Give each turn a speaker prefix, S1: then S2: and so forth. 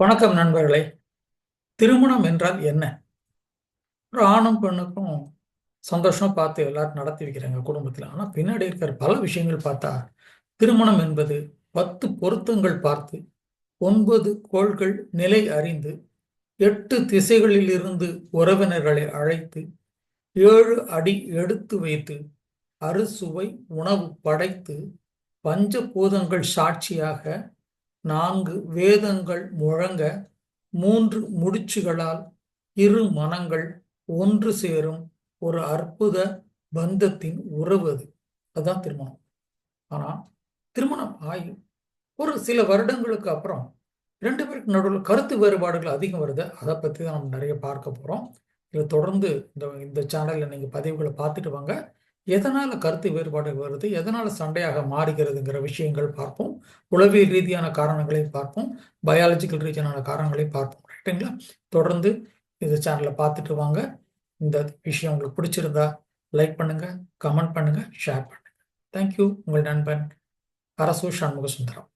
S1: வணக்கம் நண்பர்களே. திருமணம் என்றால் என்ன? ஒரு ஆணும் பெண்ணுக்கும் சந்தோஷமாக பார்த்து எல்லாரும் நடத்தி வைக்கிறாங்க குடும்பத்தில். ஆனால் பின்னாடி இருக்கிற பல விஷயங்கள் பார்த்தா திருமணம் என்பது பத்து பொருத்தங்கள் பார்த்து ஒன்பது கோள்கள் நிலை அறிந்து எட்டு திசைகளில் இருந்து உறவினர்களை அழைத்து ஏழு அடி எடுத்து வைத்து அறுசுவை உணவு படைத்து பஞ்சபூதங்கள் சாட்சியாக நான்கு வேதங்கள் முழங்க மூன்று முடிச்சுகளால் இரு மனங்கள் ஒன்று சேரும் ஒரு அற்புத பந்தத்தின் உறவு அது. அதுதான் திருமணம். ஆனால் திருமணம் ஆகி ஒரு சில வருடங்களுக்கு அப்புறம் ரெண்டு பேருக்கு நடுவில் கருத்து வேறுபாடுகள் அதிகம் வருது. அதை பற்றி தான் நம்ம நிறைய பார்க்க போகிறோம் இதை தொடர்ந்து இந்த இந்த சேனலில் நீங்கள் பதிவுகளை பார்த்துட்டு வாங்க. எதனால் கருத்து வேறுபாடு வருது? எதனால் சண்டையாக மாறுகிறதுங்கிற விஷயங்கள் பார்ப்போம். உளவியல் ரீதியான காரணங்களை பார்ப்போம். பயாலஜிக்கல் ரீதியான காரணங்களை பார்ப்போம். ரைட்டுங்களா தொடர்ந்து இந்த சேனலை பார்த்துட்டு வாங்க. இந்த விஷயம் உங்களுக்கு பிடிச்சிருந்தா லைக் பண்ணுங்க கமெண்ட் பண்ணுங்க ஷேர் பண்ணுங்க. தேங்க்யூ உங்கள் நண்பன் அரசு சண்முக சுந்தரம்